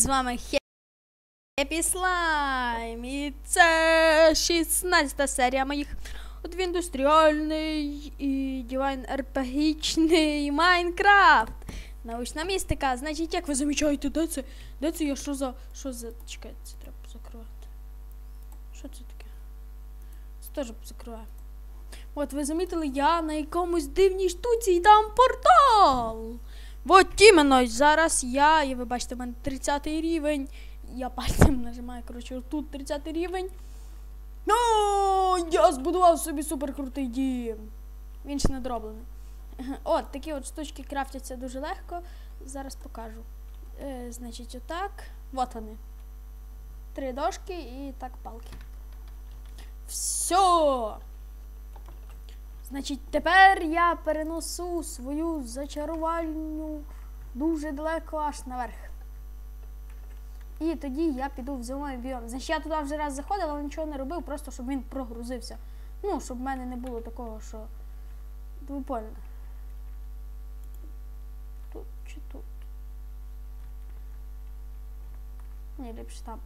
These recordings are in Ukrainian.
З вами Хеппі Слайм. І це 16 серія моїх індустріальний і дівайн РПГічний Майнкрафт. Научна містика. Значить, як ви замічаєте, де це? Де це я? Що за. Що за. Чекайте, це треба закривати. Що це таке? Це теж закриваю. От ви замітили, я на якомусь дивній штуці і там портал. От іменно зараз я, і ви бачите, в мене 30 рівень. Я пальцем нажимаю, коротше, тут 30 рівень. Ну, я збудував собі суперкрутий дім. Він ще не дроблений. От, такі от штучки крафтяться дуже легко. Зараз покажу. Е, значить, отак. От вони. Три дошки і так палки. Все. Значить, тепер я переносу свою зачарувальню дуже далеко аж наверх. І тоді я піду в зимовий біом. Значить, я туди вже раз заходив, але нічого не робив, просто щоб він прогрузився. Ну, щоб в мене не було такого, що двопольне. Тут чи тут? Ні, ліпше там.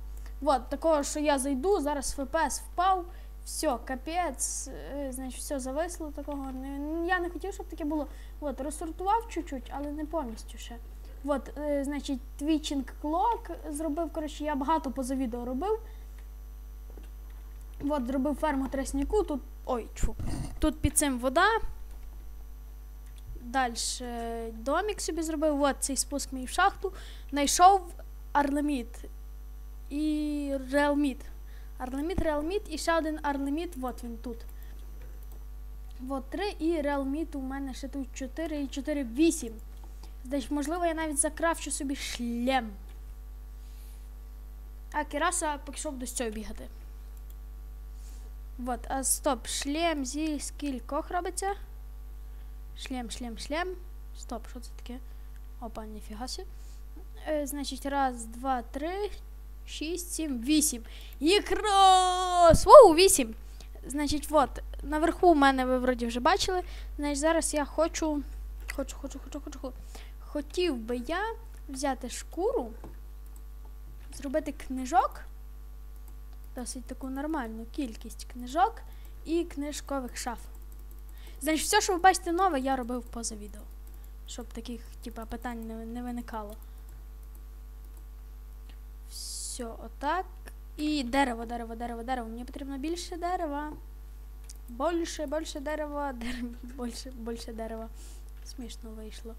От, такого, що я зайду, зараз ФПС впав. Все, капець, е, значить, все зависло такого. Я не хотів, щоб таке було. От, розсортував чуть-чуть, але не повністю ще. От, е, значить, твічинг клок зробив. Коротше, я багато поза відео робив. От, зробив ферму тресніку. Тут. Ой, чу. Тут під цим вода. Далі домік собі зробив. От цей спуск мій в шахту. Знайшов арлеміт і реалміт. Арлеміт, реалміт і ще один арлеміт, от він тут. От 3 і реалміт у мене ще тут 4 і 4, 8. Значить, можливо, я навіть закрафчу собі шлем. А Кіраса пішов до цього бігати. Вот, а стоп, шлем зі скількох робиться? Шлем, шлем, шлем. Стоп, що це таке? Опа, ніфіга сі. Е, значить, раз, два, три. 6, 7, 8. Якраз! Воу, 8. Значить, от, наверху у мене ви вроді вже бачили. Значить, зараз я хочу. Хочу, хочу, хочу, хочу, хочу. Хотів би я взяти шкуру, зробити книжок. Досить таку нормальну кількість книжок і книжкових шаф. Значить, все, що ви бачите нове, я робив поза відео. Щоб таких, типа, питань не, не виникало. Все, отак. І дерево, дерево, дерево, дерево. Мені потрібно більше дерева. Більше, більше дерева, дерево, більше, більше дерева. Смішно вийшло.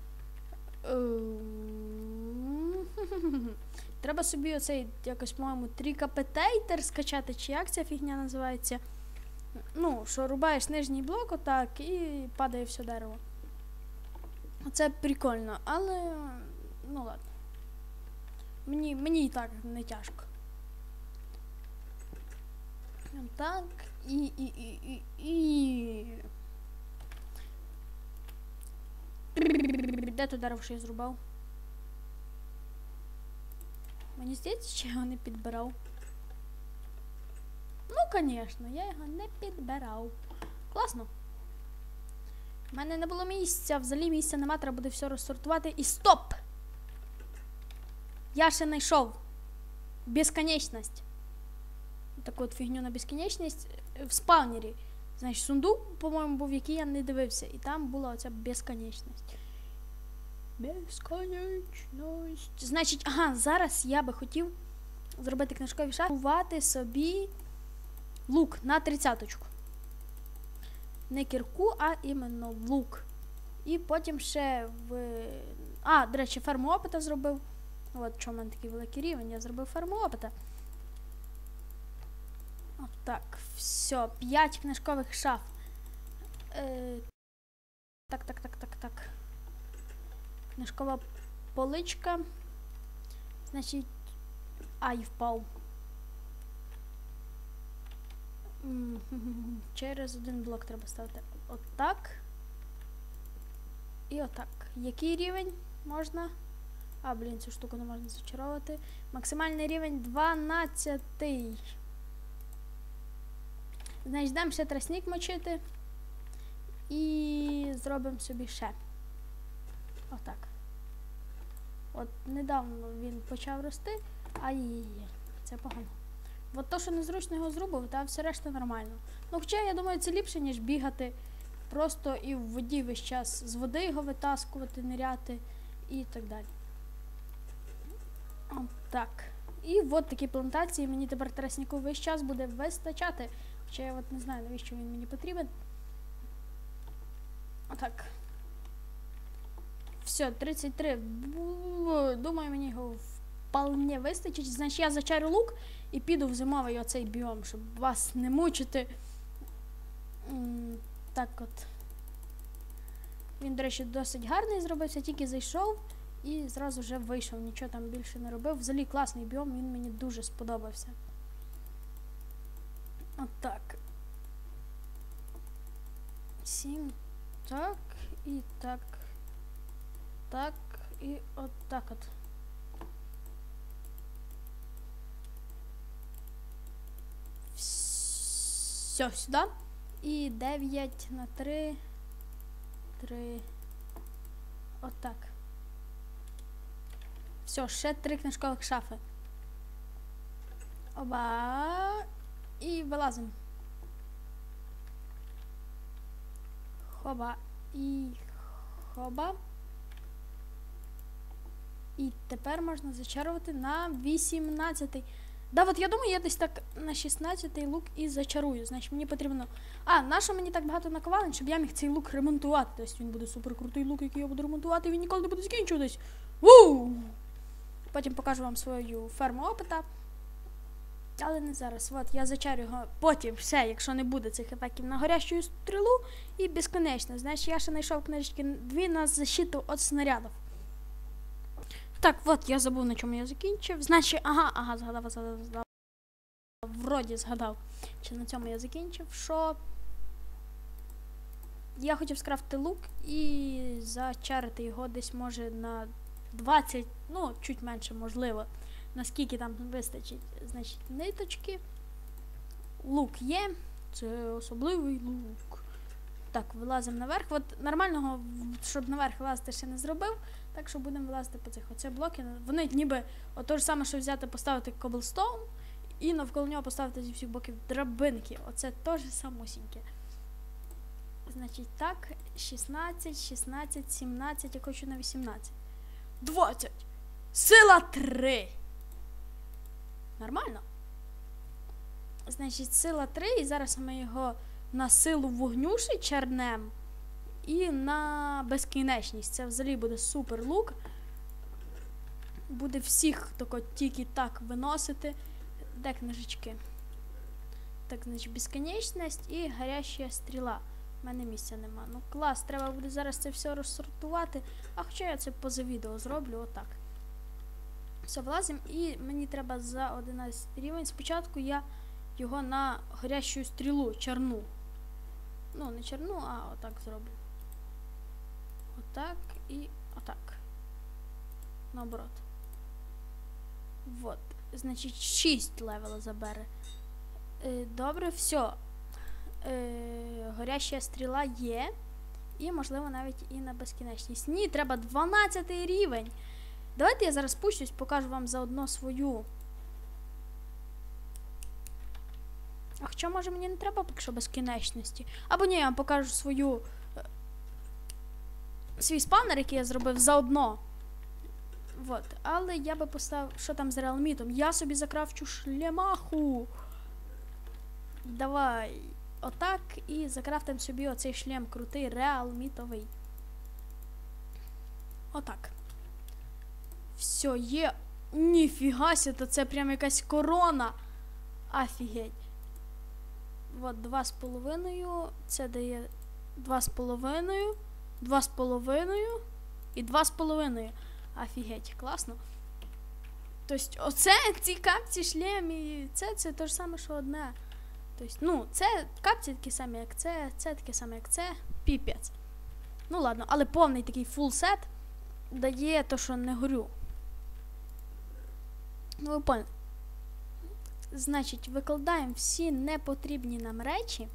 Треба собі оцей якось, по-моєму, трікапетейтер скачати, чи як ця фігня називається. Ну, що рубаєш нижній блок отак і падає все дерево. Це прикольно, але ну ладно. Мені мені і так не тяжко. Так, і і і і і. Де то дерево, що я зрубав? Мені здається, що я його не підбирав. Ну, звісно, я його не підбирав. Класно. У мене не було місця, взагалі місця нема, треба буде все розсортувати. І стоп! Я ще знайшов безконечність. Таку от фігню на безконечність в спавнері. Значить, сундук, по-моєму, був, який я не дивився. І там була оця безконечність. Безконечність. Значить, ага, зараз я би хотів зробити книжкові шахти, собі лук на тридцяточку. Не кірку, а іменно лук. І потім ще в. А, до речі, ферму опита зробив. От чому в мене такий великий рівень, я зробив ферму опита. От так, все, 5 книжкових шаф. Е, Так, так, так, так, так. Книжкова поличка. Значить. Ай, впав. Через один блок треба ставити отак. І отак. Який рівень можна? А, блін, цю штуку не можна зачаровувати. Максимальний рівень 12. Значить, дам ще тростник мочити. І зробимо собі ще. Отак. От недавно він почав рости, а її це погано. От то, що незручно його зробив, та все решта нормально. Ну, хоча я думаю, це ліпше, ніж бігати просто і в воді весь час з води його витаскувати, ниряти і так далі. Так. І от такі плантації мені тепер тресніку весь час буде вистачати. Хоча я от не знаю, навіщо він мені потрібен. Отак. Все, 33. Бу- Думаю, мені його вполне вистачить. Значить, я зачарю лук і піду в зимовий оцей біом, щоб вас не мучити. Так от. Він, до речі, досить гарний зробився, тільки зайшов і зразу вже вийшов, нічого там більше не робив. Взагалі класний біом, він мені дуже сподобався. От так. Сім. Так. І так. Так. І от так от. Все, сюди. І 9 на 3. 3. Отак. Все, ще три книжкових шафи. Оба. І вилазимо. Хоба. І хоба. І тепер можна зачарувати на 18-й. Да, от я думаю, я десь так на 16 лук і зачарую. Значить, мені потрібно. А, нащо мені так багато наковалень, щоб я міг цей лук ремонтувати. Тобто він буде супер крутий лук, який я буду ремонтувати, і він ніколи не буде закінчуватись. Вуу! Потім покажу вам свою ферму опита. Але не зараз. От я зачарю його потім все, якщо не буде цих ефектів на горящу стрілу і безконечно. Значить, я ще знайшов книжечки дві на защиту від снарядів. Так, от я забув, на чому я закінчив. Значить, ага, ага, згадав, згадав, згадав. Вроді згадав, чи на цьому я закінчив, що я хотів скрафти лук і зачарити його десь може на 20, ну, чуть менше, можливо. Наскільки там вистачить, значить, ниточки. Лук є. Це особливий лук. Так, вилазимо наверх. От нормального, щоб наверх вилазити, ще не зробив. Так що будемо вилазити по цих. Оце блоки. Вони ніби ото ж саме, що взяти, поставити коблстоун і навколо нього поставити зі всіх боків драбинки. Оце теж самосіньке. Значить, так, 16, 16, 17, я хочу на 18. 20! Сила 3! Нормально? Значить, сила 3, і зараз ми його на силу вогнюші чернем і на безкінечність. Це взагалі буде супер лук. Буде всіх тако тільки так виносити. Де книжечки? Так, значить, безконечність і гаряча стріла. Мене місця нема. Ну клас, треба буде зараз це все розсортувати. А хоча я це поза відео зроблю отак. Все, влазимо, і мені треба за 11 рівень. Спочатку я його на горящу стрілу черну. Ну, не черну, а отак зроблю. Отак і отак. Наоборот. Вот. Значить, 6 левела забере. Е, добре, все. Е, горяща стріла є. І, можливо, навіть і на безкінечність. Ні, треба 12 рівень. Давайте я зараз спущусь, покажу вам заодно свою. А хоча, може, мені не треба поки що безкінечності. Або ні, я вам покажу свою. е, Свій спавнер, який я зробив заодно. Вот. Але я би поставив, що там з реалмітом. Я собі закрафчу шлемаху. Давай. Отак. І закрафтимо собі оцей шлем крутий, реалмітовий. Отак. Все, є. Ніфіга ся, то це прям якась корона. Офігеть. От, два з половиною. Це дає два з половиною, два з половиною і два з половиною. Офігеть, класно. Тобто, оце ці капці, шлем і це, це те ж саме, що одне. Тобто, ну, це капці такі самі, як це, це таке саме, як це. Піпець. Ну ладно, але повний такий фул сет дає то, що не горю. Ну, ви поняли. Значить, викладаємо всі непотрібні нам речі.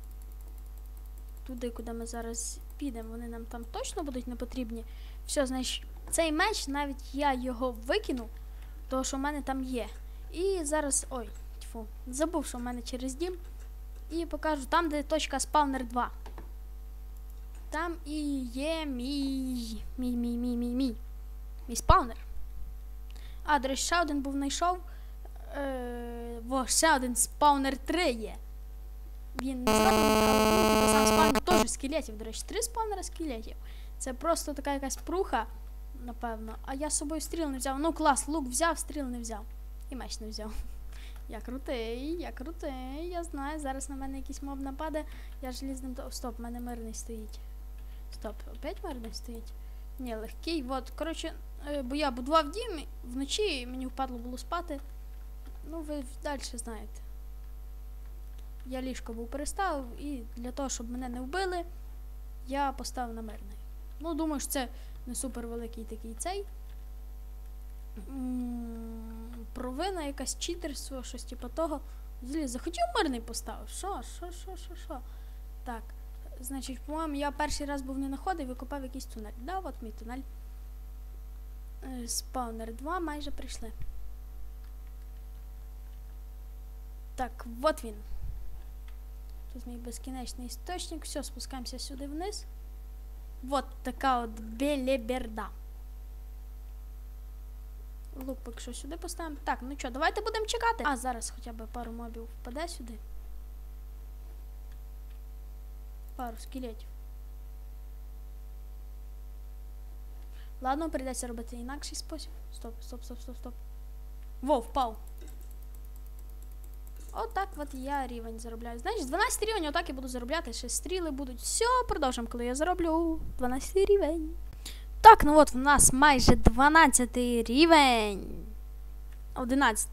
Туди, куди ми зараз підемо, вони нам там точно будуть не потрібні. Все, значить, Цей меч, навіть я його викину, тому що в мене там є. І зараз. Ой, тьфу, забув, що в мене через дім. І покажу там, де точка спавнер 2. Там і є мій. Мій, мій, мій, мій, мій. Мій спаунер. А, до речі, ще один був знайшов. Е, во, ще один спаунер 3 є. Він не але сам спаунер теж скелетів. До речі, три спаунера скелетів. Це просто така якась пруха, напевно. А я з собою стріл не взяв. Ну клас, лук взяв, стріл не взяв. І меч не взяв. Я крутий, я крутий, я знаю. Зараз на мене якийсь моб нападе. Я желізним до. Стоп, в мене мирний стоїть. Стоп, опять мирний стоїть. Ні, легкий. От, коротше, е, бо я будував дім, вночі мені впадло було спати. Ну, ви далі знаєте. Я ліжко був переставив, і для того, щоб мене не вбили, я поставив на мирний. Ну, думаю, що це не супер великий такий цей. Провина, якась читерство, щось типу того. Взагалі, захотів мирний поставив. Що, що, що, що, що? Так. Значить, по-моєму, я перший раз був не находив і викопав якийсь тунель. Да, от мій тунель. Е, Спаунер 2 майже прийшли. Так, от він. Тут мій безкінечний істочник. Все, спускаємося сюди вниз. Вот така от белеберда. Лук поки що сюди поставимо. Так, ну що, давайте будемо чекати. А зараз хоча б пару мобів впаде сюди. Пару скелетів. Ладно, прийдеться робити інакший спосіб. Стоп, стоп, стоп, стоп, стоп. Во, впав. Отак от я рівень заробляю. Значить, 12 рівень, отак я буду заробляти. Ще стріли будуть. Все, продовжимо, коли я зароблю 12 рівень. Так, ну от в нас майже 12 рівень. 11.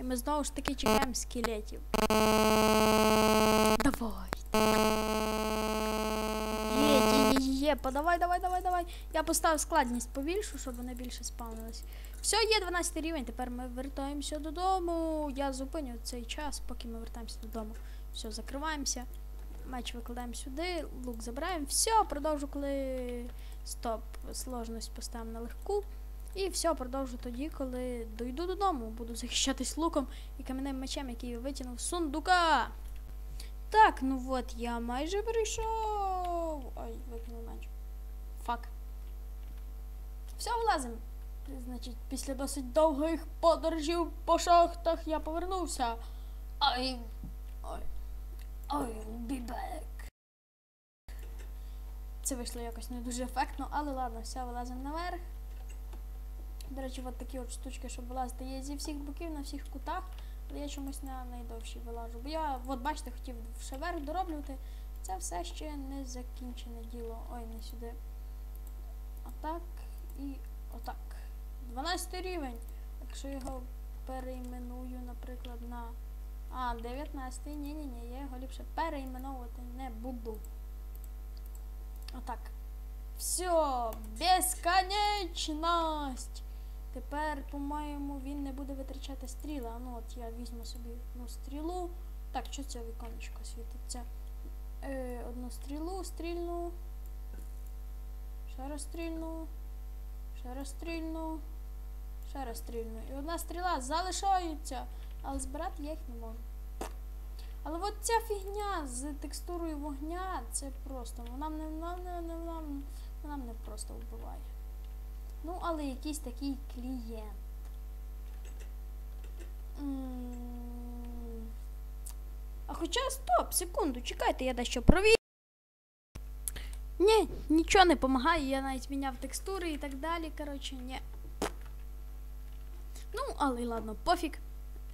І ми знову ж таки чекаємо скелетів. Давай. Є, є, є, є, подавай, давай, давай, давай. Я поставив складність побільшу, щоб вони більше спавнились. Все, є 12 рівень, тепер ми вертаємося додому. Я зупиню цей час, поки ми вертаємося додому. Все, закриваємося. Меч викладаємо сюди, лук забираємо. Все, продовжу, коли. Стоп, сложність поставимо на легку. І все, продовжу тоді, коли дойду додому. Буду захищатись луком і кам'яним мечем, який я витягнув з сундука. Так, ну от я майже прийшов. Ой, викинув меч. Фак. Все, влазимо. Значить, після досить довгих подорожів по шахтах я повернувся. Ай. Ой. Ой, back. Це вийшло якось не дуже ефектно, але ладно, все, вилазимо наверх. До речі, от такі от штучки, щоб вилазити, є зі всіх боків, на всіх кутах, але я чомусь на найдовші вилажу. Бо я, от бачите, хотів ще верх дороблювати. Це все ще не закінчене діло. Ой, не сюди. Отак і отак. 12 рівень. Якщо його перейменую, наприклад, на. А, 19. Ні-ні-ні, я його ліпше перейменовувати не буду. Отак. Все, безконечність. Тепер, по-моєму, він не буде витрачати стріли. А ну от я візьму собі одну стрілу. Так, що це віконечко світиться? Е, одну стрілу, стрільну. Ще раз стрільну. Ще раз стрільну. Ще раз стрільну. І одна стріла залишається. Але збирати я їх не можу. Але от ця фігня з текстурою вогня, це просто. Вона мене вона, вона, вона, вона мене просто вбиває. Ну, але якийсь такий клієнт. А хоча стоп, секунду, чекайте, я дещо провірю. Ні, нічого не допомагає, я навіть міняв текстури і так далі. Коротше, ні. Ну, але ладно, пофіг.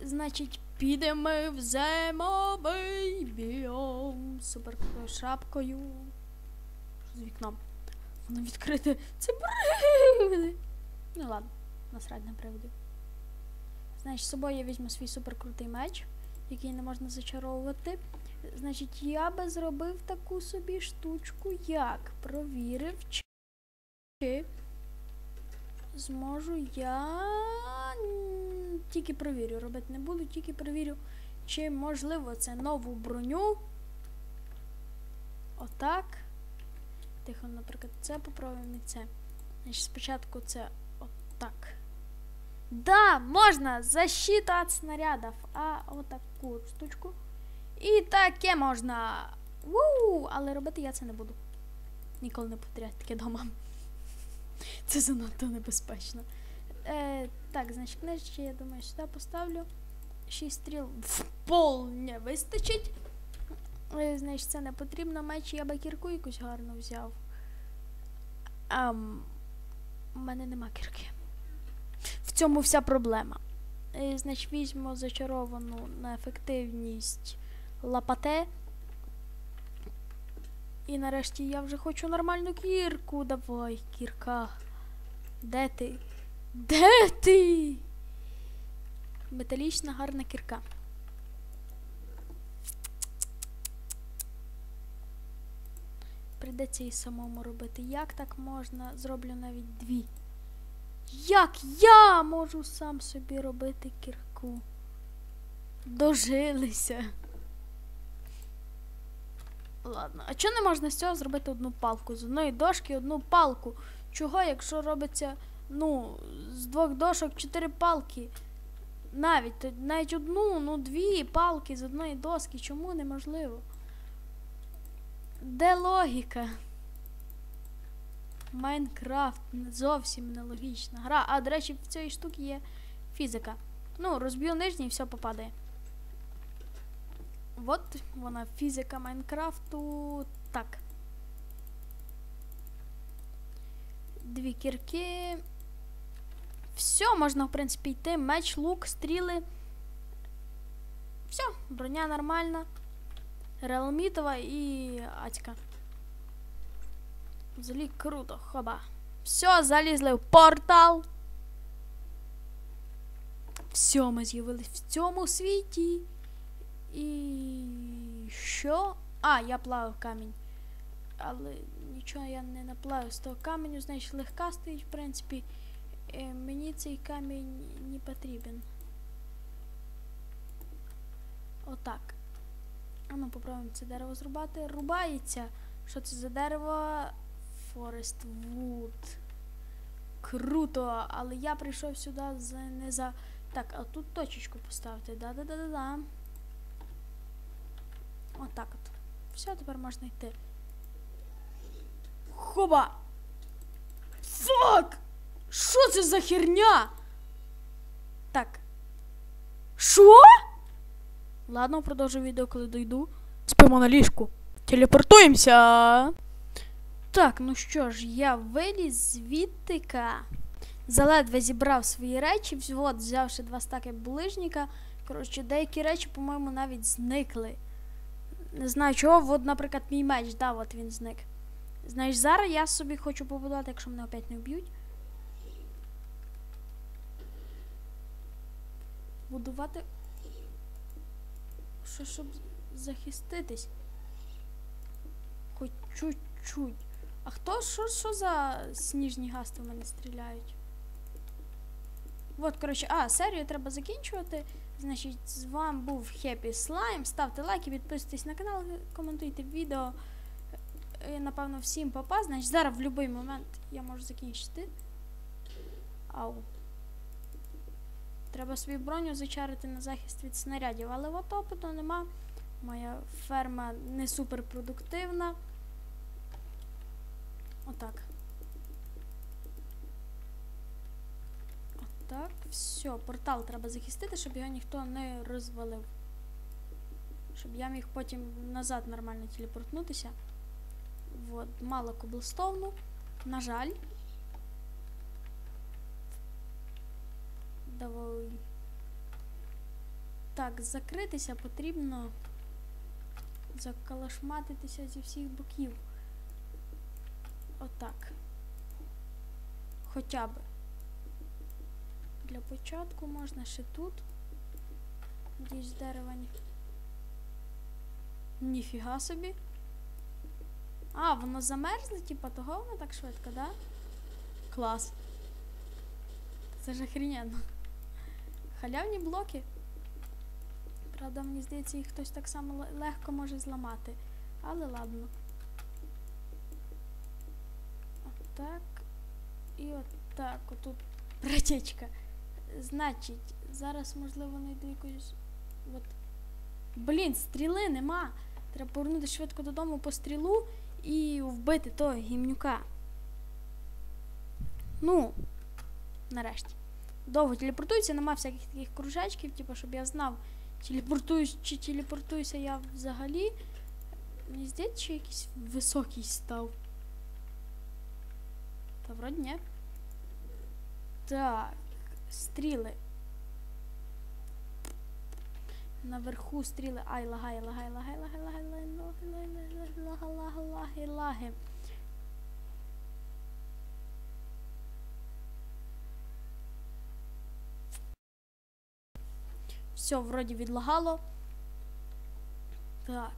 Значить, підемо в зимовий біом з супер шапкою. З вікном? Воно відкрите. Це привиди. Ну ладно, насрать на привиди. Значить, з собою я візьму свій суперкрутий меч, який не можна зачаровувати. Значить, я би зробив таку собі штучку, як провірив, чи зможу я тільки провірю. Робити не буду, тільки провірю, чи можливо це нову броню. Отак. Тихо, наприклад, це попробуємо і це. Значить, спочатку це отак. Да, можна защита від снарядів. А отаку штучку. І таке можна. Вуу! Але робити я це не буду. Ніколи не повторяю таке дома. Це занадто небезпечно. Е, так, значить, книжечки, я думаю, сюди поставлю. Шість стріл вполне вистачить. Е, значить, це не потрібно. Меч я би кірку якусь гарну взяв. У мене нема кірки. В цьому вся проблема. Е, значить, візьму зачаровану на ефективність лапате. І нарешті я вже хочу нормальну кірку. Давай, кірка. Де ти? Де ти? Металічна гарна кірка. Придеться і самому робити. Як так можна? Зроблю навіть дві. Як я можу сам собі робити кірку? Дожилися. Ладно, а чого не можна з цього зробити одну палку? З одної дошки одну палку. Чого, якщо робиться, ну, з двох дошок чотири палки? Навіть навіть одну, ну дві палки з одної доски. Чому неможливо? Де логіка? Майнкрафт зовсім нелогічна гра. А, до речі, в цій штуці є фізика. Ну, розб'ю нижній і все попадає. От вона фізика Майнкрафту. Так. Дві кірки. Все, можна, в принципі, йти. Меч, лук, стріли. Все, броня нормальна. Реалмітова і Атька. Взагалі круто, хоба. Все, залізли в портал. Все, ми з'явились в цьому світі. І що? А, я плавив камінь. Але нічого я не наплавив з того каменю, значить легка стоїть, в принципі. Е, мені цей камінь не потрібен. Отак. А ну попробуємо це дерево зрубати. Рубається. Що це за дерево? Forest Wood. Круто! Але я прийшов сюди за не за. Так, а тут точечку поставити. Да-да-да-да-да. Отак от. Все, тепер можна йти. Хоба! Фак! Що це за херня? Так. Що? Ладно, продовжу відео, коли дойду. Спимо на ліжку. Телепортуємося. Так, ну що ж, я виліз звідтика. Заледве зібрав свої речі, от, взявши два стаки булижника. Коротше, деякі речі, по-моєму, навіть зникли. Не знаю чого, от, наприклад, мій меч, да, от він зник. Знаєш, зараз я собі хочу побудувати, якщо мене опять не вб'ють. Будувати. Що, щоб захиститись. Хоч чуть-чуть. А хто що, що за сніжні гасти в мене стріляють? От, коротше, а, серію треба закінчувати. Значить, з вами був Happy Slime. Ставте лайки, підписуйтесь на канал, коментуйте відео. Е, Напевно, всім попа. Значить, зараз в будь-який момент я можу закінчити. Ау. Треба свою броню зачарити на захист від снарядів, але от опиту нема. Моя ферма не суперпродуктивна. Отак. Отак. Все, портал треба захистити, щоб його ніхто не розвалив. Щоб я міг потім назад нормально телепортнутися. Вот, мало коблстоуну. На жаль. Давай. Так, закритися потрібно закалашматитися зі всіх боків. Отак. Хоча б. Для початку можна ще тут. Надіюсь, дерева. Ніфіга собі. А, воно замерзло, типа того воно так швидко, да? Клас. Це ж охрененно. Халявні блоки. Правда, мені здається, їх хтось так само легко може зламати. Але ладно. Отак. І от так, отут протечка. Значить, зараз, можливо, знайду якусь. От. Блін, стріли нема. Треба повернути швидко додому по стрілу і вбити того гімнюка. Ну, нарешті. Довго телепортується, нема всяких таких кружечків, типу, щоб я знав, телепортуюсь чи телепортуюся я взагалі. Мені здається, що якийсь високий став. Та вроді ні. Так, стріли. Наверху стріли. Ай, лагай, лагай, лагай, лагай, лагай, лагай, лагай, лагай, лагай, лагай, лагай, лагай. Все, вроді відлагало. Так.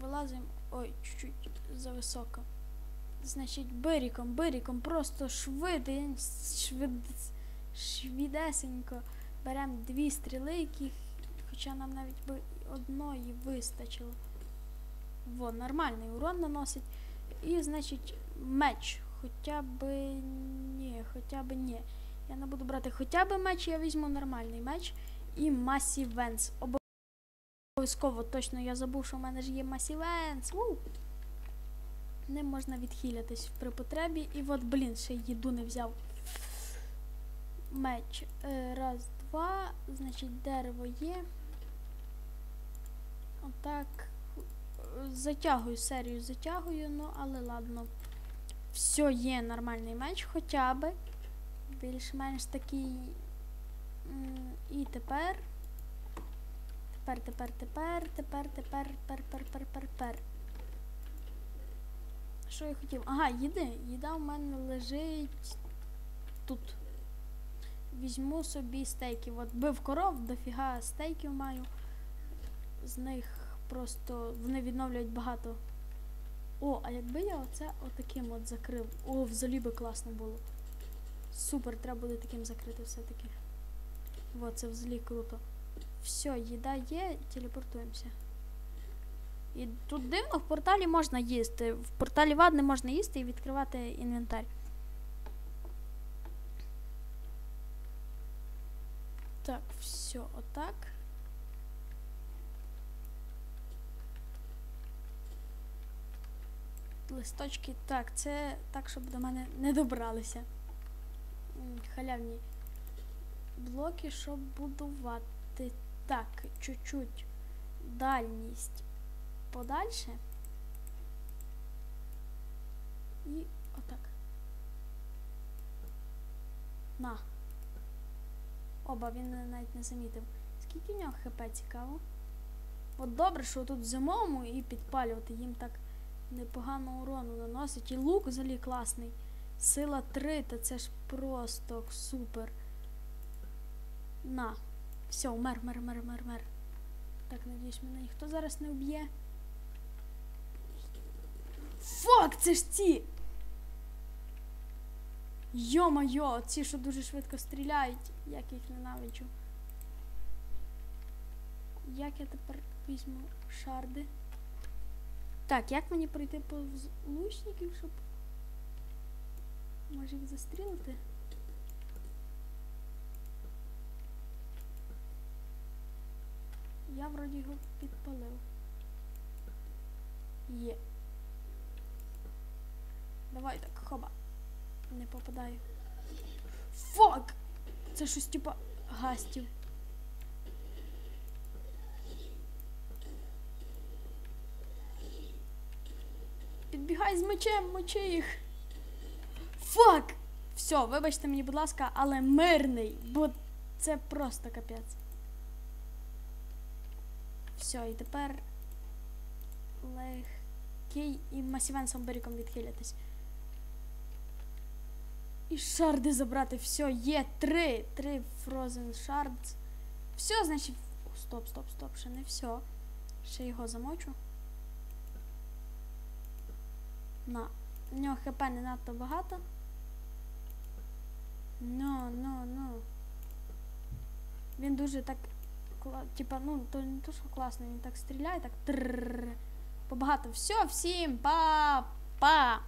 Вилазимо. Ой, чуть-чуть зависоко. Значить, биріком, биріком, просто швидень, швид, швідесенько беремо дві стріли, яких, хоча нам навіть би одної вистачило. Во, нормальний урон наносить. І, значить, меч. Хоча би ні, хоча би ні. Я не буду брати хоча б меч, я візьму нормальний меч і Масівенс. Обов'язково точно я забув, що в мене ж є Масівенс. Ним можна відхилятись при потребі. І от, блін, ще їду не взяв. Меч. Е, раз, два. Значить, дерево є. Отак. Затягую серію, затягую, ну, але ладно. Все, є нормальний меч, хоча би. Більш-менш такий. І тепер. Тепер, тепер, тепер, тепер, тепер, тепер, тепер, тепер, тепер. Що я хотів? Ага, їди. Їда в мене лежить тут. Візьму собі стейків. От бив коров, дофіга стейків маю. З них просто вони відновлюють багато. О, а якби я оце отаким от закрив. О, взагалі би класно було. Супер, треба буде таким закрити все-таки. О, це взагалі круто. Все, їда є, телепортуємося. І тут дивно, в порталі можна їсти. В порталі вад можна їсти і відкривати інвентар. Так, все, отак. Листочки. Так, це так, щоб до мене не добралися. Халявні блоки, щоб будувати. Так, чуть-чуть дальність подальше. І отак. На. Оба, він навіть не замітив. Скільки в нього хп цікаво? От добре, що тут в зимовому і підпалювати їм так непогано урону наносить. І лук взагалі класний. Сила 3, та це ж просто супер. На. Все, мер, мер, мер, мер, мер. Так, надіюсь, мене ніхто зараз не вб'є. Фак, це ж ці! Йо-майо, ці, що дуже швидко стріляють, як їх ненавиджу. Як я тепер візьму шарди? Так, як мені пройти повз лучників, щоб... Може їх застрілити? Я вроді його підпалив. Є. Давай так, хоба. Не попадаю. Фак! Це щось типа гастів. Підбігай з мечем, мочи їх. Фак! Все, вибачте мені, будь ласка, але мирний, бо це просто капець. Все, і тепер легкий і масівенсом беріком відхилятись. І шарди забрати. Все, є три. Три Frozen Shards. Все, значить. Стоп, стоп, стоп, ще не все. Ще його замочу. На. У нього хп не надто багато. Ну, ну, ну. Він дуже так. Типа, ну, то не то, що класно, він так стріляє, так. Побагато. Все, всім па-па!